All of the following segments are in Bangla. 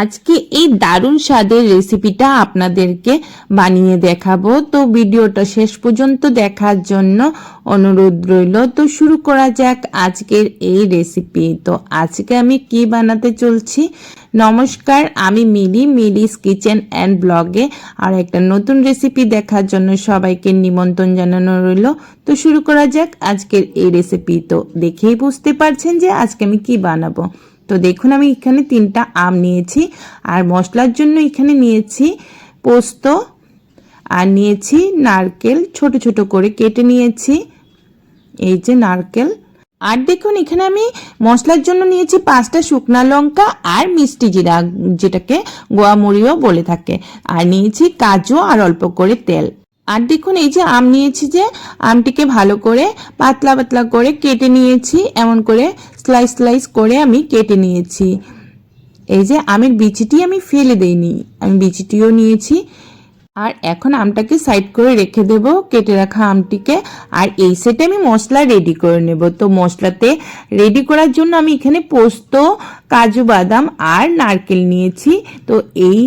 আজকে এই দারুণ স্বাদের রেসিপিটা আপনাদেরকে বানিয়ে দেখাবো। তো ভিডিওটা শেষ পর্যন্ত দেখার জন্য অনুরোধ রইল। তো শুরু করা যাক আজকের এই রেসিপি। তো আজকে আমি কি বানাতে চলছি? নমস্কার, আমি মিলি, মিলিস কিচেন অ্যান্ড ব্লগে আর একটা নতুন রেসিপি দেখার জন্য সবাইকে নিমন্ত্রণ জানানো রইল। তো শুরু করা যাক আজকের এই রেসিপি। তো দেখেই বুঝতে পারছেন যে আজকে আমি কি বানাবো। তো দেখুন আমি এখানে তিনটা আম নিয়েছি, আর মশলার জন্য এখানে নিয়েছি পোস্ত, আর নিয়েছি নারকেল, ছোট ছোট করে কেটে নিয়েছি, এই যে নারকেল। আর দেখুন এখানে আমি মশলার জন্য নিয়েছি পাঁচটা শুকনা লঙ্কা আর মিষ্টি জিরা, যেটাকে গোয়া গোয়ামুড়িও বলে থাকে। আর নিয়েছি কাজু আর অল্প করে তেল। আর দেখুন, এই যে আম নিয়েছি যে, আমটিকে ভালো করে পাতলা পাতলা করে কেটে নিয়েছি, এমন করে স্লাইস স্লাইস করে আমি কেটে নিয়েছি। এই যে আমের বিচিটি আমি ফেলে দেইনি, আমি বিচিটিও নিয়েছি। আর এখন আমটাকে সাইড করে রেখে দেব, কেটে রাখা আমটিকে। আর এই সেটে আমি মশলা রেডি করে নেব। তো মশলাতে রেডি করার জন্য আমি এখানে পোস্ত, কাজু বাদাম আর নারকেল নিয়েছি। তো এই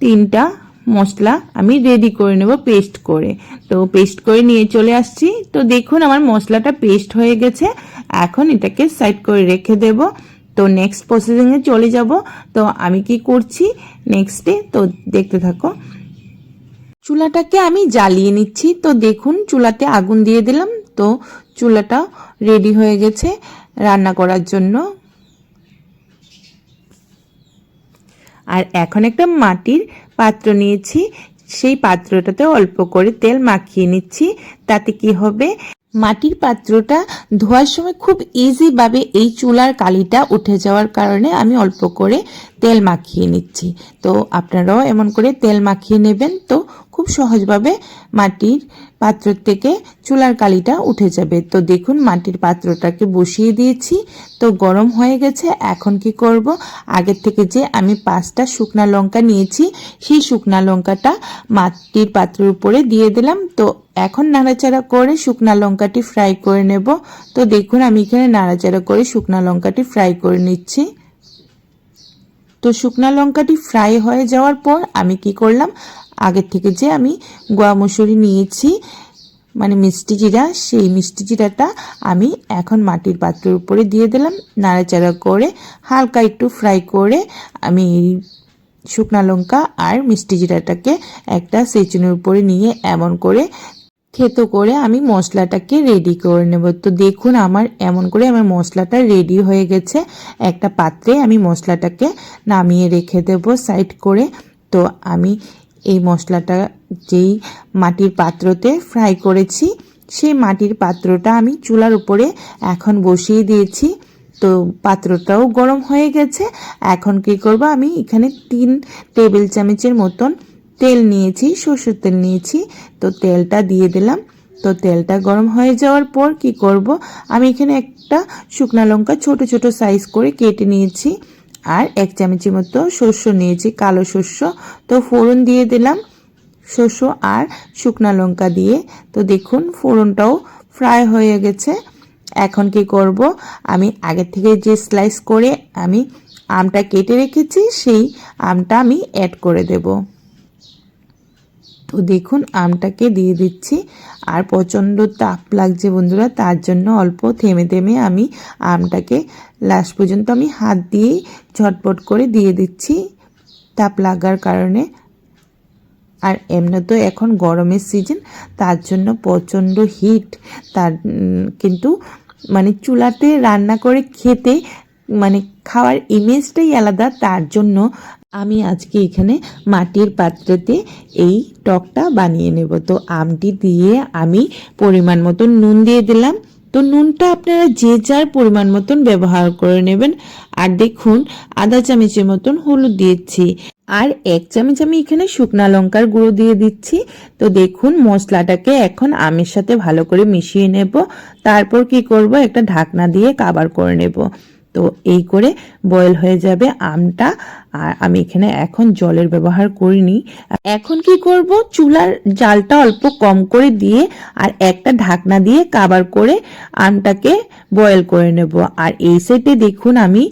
তিনটা মশলা আমি রেডি করে নেব পেস্ট করে। তো পেস্ট করে নিয়ে চলে আসছি। তো দেখুন আমার মশলাটা পেস্ট হয়ে গেছে। এখন এটাকে সাইড করে রেখে দেব। তো নেক্সট প্রসেসিংয়ে চলে যাব। তো আমি কি করছি? নেক্সটে তো দেখতে থাকো। চুলাটাকে আমি জ্বালিয়ে নিচ্ছি। তো দেখুন চুলাতে আগুন দিয়ে দিলাম। তো চুলাটা রেডি হয়ে গেছে রান্না করার জন্য। আর এখন একটা মাটির পাত্র নিয়েছি। সেই পাত্রটাতে অল্প করে তেল মাখিয়ে নিচ্ছি। তাতে কি হবে? মাটির পাত্রটা ধোয়ার সময় খুব ইজিভাবে এই চুলার কালিটা উঠে যাওয়ার কারণে আমি অল্প করে তেল মাখিয়ে নিচ্ছি। তো আপনারাও এমন করে তেল মাখিয়ে নেবেন। তো খুব সহজভাবে মাটির পাত্র থেকে চুলার কালিটা উঠে যাবে। তো দেখুন মাটির পাত্রটাকে বসিয়ে দিয়েছি। তো গরম হয়ে গেছে। এখন কি করব? আগের থেকে যে আমি পাঁচটা শুকনা লঙ্কা নিয়েছি, সেই শুকনা লঙ্কাটা মাটির পাত্রের উপরে দিয়ে দিলাম। তো এখন নাড়াচাড়া করে শুকনা লঙ্কাটি ফ্রাই করে নেব। তো দেখুন আমি এখানে নাড়াচাড়া করে শুকনা লঙ্কাটি ফ্রাই করে নিচ্ছি। তো শুকনা লঙ্কাটি ফ্রাই হয়ে যাওয়ার পর আমি কি করলাম? আগের থেকে যে আমি গোয়া মুসুরি নিয়েছি মানে মিষ্টি জিরা, সেই মিষ্টি জিরাটা আমি এখন মাটির পাত্রের উপরে দিয়ে দিলাম। নাড়াচাড়া করে হালকা একটু ফ্রাই করে আমি শুকনা লঙ্কা আর মিষ্টি জিরাটাকে একটা সেচুনের উপরে নিয়ে এমন করে থেতো করে আমি মশলাটাকে রেডি করে নেব। তো দেখুন আমার, এমন করে আমার মশলাটা রেডি হয়ে গেছে। একটা পাত্রে আমি মশলাটাকে নামিয়ে রেখে দেব সাইড করে। তো আমি এই মশলাটা যেই মাটির পাত্রতে ফ্রাই করেছি, সেই মাটির পাত্রটা আমি চুলার উপরে এখন বসিয়ে দিয়েছি। তো পাত্রটাও গরম হয়ে গেছে। এখন কি করব আমি এখানে তিন টেবিল চামচের মতন তেল নিয়েছি, সর্ষের তেল নিয়েছি। তো তেলটা দিয়ে দিলাম। তো তেলটা গরম হয়ে যাওয়ার পর কি করব? আমি এখানে একটা শুকনা লঙ্কা ছোট ছোট সাইজ করে কেটে নিয়েছি। আর এক চামচের মতো শস্য নিয়েছি, কালো শস্য তো ফোড়ন দিয়ে দিলাম শস্য আর শুকনা লঙ্কা দিয়ে। তো দেখুন, ফোড়নটাও ফ্রাই হয়ে গেছে। এখন কি করব? আমি আগে থেকে যে স্লাইস করে আমি আমটা কেটে রেখেছি, সেই আমটা আমি অ্যাড করে দেবো। তো দেখুন, আমটাকে দিয়ে দিচ্ছি। আর প্রচণ্ড তাপ লাগছে বন্ধুরা, তার জন্য অল্প থেমে থেমে আমি আমটাকে লাস্ট পর্যন্ত আমি হাত দিয়েই ঝটপট করে দিয়ে দিচ্ছি তাপ লাগার কারণে। আর এমনি তো এখন গরমের সিজন তার জন্য প্রচণ্ড হিট তার কিন্তু মানে চুলাতে রান্না করে খেতে মানে খাওয়ার ইমেজটাই আলাদা, তার জন্য আমি আজকে এখানে মাটির পাত্রেতে এই টকটা বানিয়ে নেব। তো আমটি দিয়ে আমি পরিমাণ মতন নুন দিয়ে দিলাম। তো নুনটা আপনারা যে যার পরিমাণ মতন ব্যবহার করে নেবেন। আর দেখুন, আধা চামচের মতন হলুদ দিয়েছি। আর এক চামচ আমি এখানে শুকনা লঙ্কার গুঁড়ো দিয়ে দিচ্ছি। তো দেখুন, মশলাটাকে এখন আমের সাথে ভালো করে মিশিয়ে নেব। তারপর কি করব? একটা ঢাকনা দিয়ে কাবার করে নেব। তো এই করে বয়েল হয়ে যাবে আমটা। আর আমি এখানে এখন জলের ব্যবহার করিনি। এখন কি করব? চুলার জালটা অল্প কম করে দিয়ে আর একটা ঢাকনা দিয়ে কাবার করে আমটাকে বয়েল করে নেব। আর এই সেটে দেখুন আমি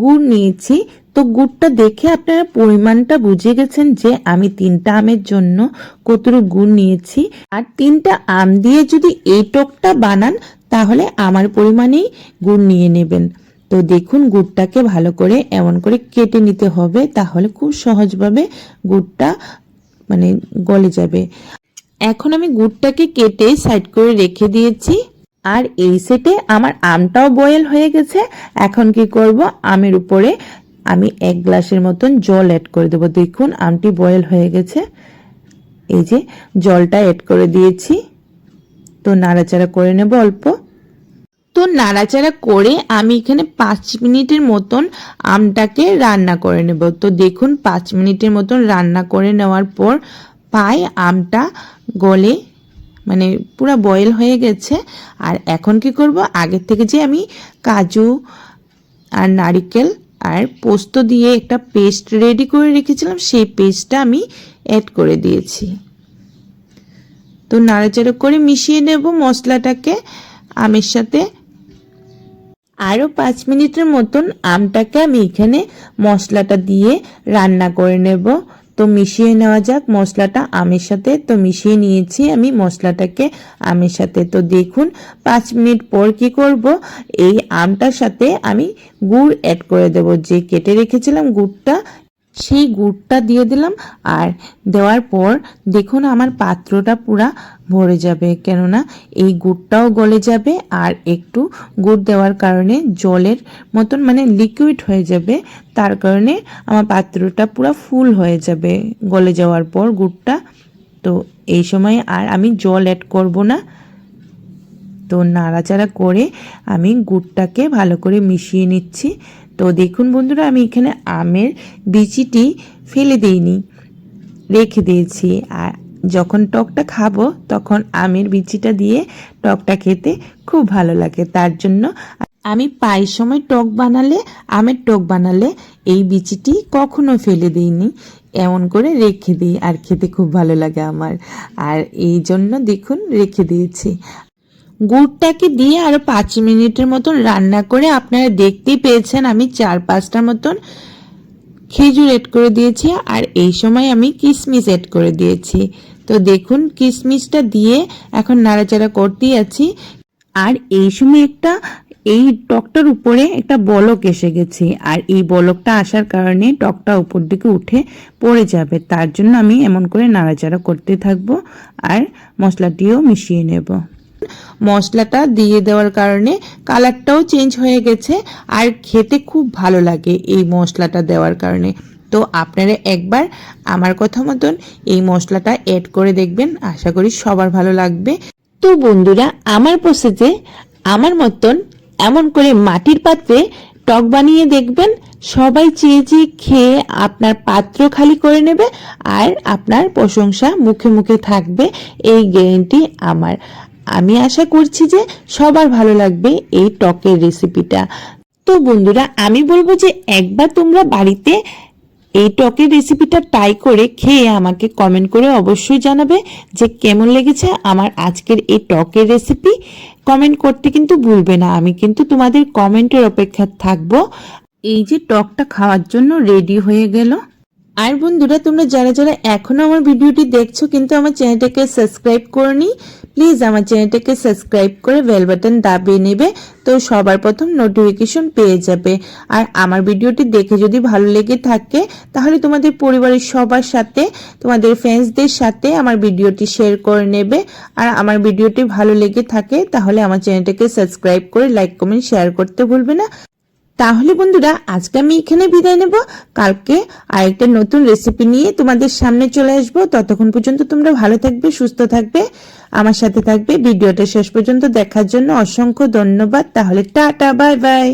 গুড় নিয়েছি। তো গুড়টা দেখে আপনারা পরিমাণটা বুঝে গেছেন যে আমি তিনটা আমের জন্য কতটুকু গুড় নিয়েছি। আর তিনটা আম দিয়ে যদি এই টকটা বানান, তাহলে আমার পরিমাণেই গুড় নিয়ে নেবেন। তো দেখুন গুড়টাকে ভালো করে এমন করে কেটে নিতে হবে, তাহলে খুব সহজভাবে গুড়টা মানে গলে যাবে। এখন আমি গুড়টাকে কেটে সাইড করে রেখে দিয়েছি। আর এই সেটে আমার আমটাও বয়েল হয়ে গেছে। এখন কি করব? আমের উপরে আমি এক গ্লাসের মতন জল অ্যাড করে দেবো। দেখুন আমটি বয়েল হয়ে গেছে। এই যে জলটা অ্যাড করে দিয়েছি। তো নাড়াচাড়া করে নেব অল্প। তো নাড়াচাড়া করে আমি এখানে পাঁচ মিনিটের মতন আমটাকে রান্না করে নেব। তো দেখুন, পাঁচ মিনিটের মতন রান্না করে নেওয়ার পর পাই আমটা গলে মানে পুরো বয়েল হয়ে গেছে। আর এখন কি করব? আগের থেকে যে আমি কাজু আর নারিকেল আর পোস্ত দিয়ে একটা পেস্ট রেডি করে রেখেছিলাম, সেই পেস্টটা আমি অ্যাড করে দিয়েছি। তো নাড়াচাড়া করে মিশিয়ে নেব মশলাটাকে। আমের সাথে আরও পাঁচ মিনিটের মতন আমটাকে আমি এখানে মশলাটা দিয়ে রান্না করে নেব। তো মিশিয়ে নেওয়া যাক মশলাটা আমের সাথে। তো মিশিয়ে নিয়েছি আমি মশলাটাকে আমের সাথে। তো দেখুন পাঁচ মিনিট পর কি করব? এই আমটার সাথে আমি গুড় অ্যাড করে দেব। যে কেটে রেখেছিলাম গুড়টা সেই গুড়টা দিয়ে দিলাম আর দেওয়ার পর দেখুন আমার পাত্রটা পুরা ভরে যাবে। কেননা এই গুড়টাও গলে যাবে আর একটু গুড় দেওয়ার কারণে জলের মতন মানে লিকুইড হয়ে যাবে। তার কারণে আমার পাত্রটা পুরো ফুল হয়ে যাবে গলে যাওয়ার পর গুড়টা। তো এই সময় আর আমি জল অ্যাড করব না। তো নাড়াচাড়া করে আমি গুড়টাকে ভালো করে মিশিয়ে নিচ্ছি। তো দেখুন বন্ধুরা, আমি এখানে আমের বিচিটি ফেলে দিইনি, রেখে দিয়েছি। আর যখন টকটা খাব, তখন আমের বিচিটা দিয়ে টকটা খেতে খুব ভালো লাগে। তার জন্য আমি পায়ের সময় টক বানালে, আমের টক বানালে এই বিচিটি কখনো ফেলে দিইনি। এমন করে রেখে দিই, আর খেতে খুব ভালো লাগে আমার। আর এই জন্য দেখুন, রেখে দিয়েছি। গুড়টাকে দিয়ে আরও পাঁচ মিনিটের মতন রান্না করে আপনারা দেখতেই পেয়েছেন, আমি চার পাঁচটার মতন খেজুর এড করে দিয়েছি আর এই সময় আমি কিশমিশ এড করে দিয়েছি। তো দেখুন কিশমিশটা দিয়ে এখন নাড়াচাড়া করতেই আছি। আর এই সময় একটা, এই টকটার উপরে একটা বলক এসে গেছে আর এই বলকটা আসার কারণে টকটা উপর দিকে উঠে পড়ে যাবে, তার জন্য আমি এমন করে নাড়াচাড়া করতে থাকব আর মশলাটিও মিশিয়ে নেব। মশলাটা দিয়ে দেওয়ার কারণে কালারটাও চেঞ্জ হয়ে গেছে আর খেতে খুব ভালো লাগে এই মশলাটা দেওয়ার কারণে। তো আপনারা একবার আমার কথা মতন এই মশলাটা অ্যাড করে দেখবেন, আশা করি সবার ভালো লাগবে। তো বন্ধুরা, আমার প্রসেসে আমার মতন এমন করে মাটির পাত্রে টক বানিয়ে দেখবেন, সবাই চেয়ে চেয়ে খেয়ে আপনার পাত্র খালি করে নেবে আর আপনার প্রশংসা মুখে মুখে থাকবে, এই গ্যারেন্টি আমার। আমি আশা করছি যে সবার ভালো লাগবে এই টকের রেসিপিটা তো বন্ধুরা, আমি বলব যে একবার তোমরা বাড়িতে এই টকের রেসিপিটা ট্রাই করে খেয়ে আমাকে কমেন্ট করে অবশ্যই জানাবে যে কেমন লেগেছে আমার আজকের এই টকের রেসিপি কমেন্ট করতে কিন্তু ভুলবে না, আমি কিন্তু তোমাদের কমেন্টের অপেক্ষা থাকব। এই যে টকটা খাওয়ার জন্য রেডি হয়ে গেল। আর বন্ধুরা, তোমরা যারা যারা এখনও আমার ভিডিওটি দেখছ, কিন্তু আমার চ্যানেলটাকে সাবস্ক্রাইব করনি প্লিজ আমার চ্যানেলটাকে সাবস্ক্রাইব করে বেল বাটন দাবিয়ে নেবে, তো সবার প্রথম নোটিফিকেশন পেয়ে যাবে। আর আমার ভিডিওটি দেখে যদি ভালো লেগে থাকে, তাহলে তোমাদের পরিবারের সবার সাথে, তোমাদের ফ্রেন্ডসদের সাথে আমার ভিডিওটি শেয়ার করে নেবে। আর আমার ভিডিওটি ভালো লেগে থাকে, তাহলে আমার চ্যানেলটাকে সাবস্ক্রাইব করে লাইক কমেন্ট শেয়ার করতে ভুলবে না। তাহলে বন্ধুরা, আজকে আমি এখানে বিদায় নেব। কালকে আরেকটা নতুন রেসিপি নিয়ে তোমাদের সামনে চলে আসব। ততক্ষণ পর্যন্ত তোমরা ভালো থাকবে, সুস্থ থাকবে। আমার সাথে থাকবে। ভিডিওটা শেষ পর্যন্ত দেখার জন্য অসংখ্য ধন্যবাদ। তাহলে টাটা, বাই বাই।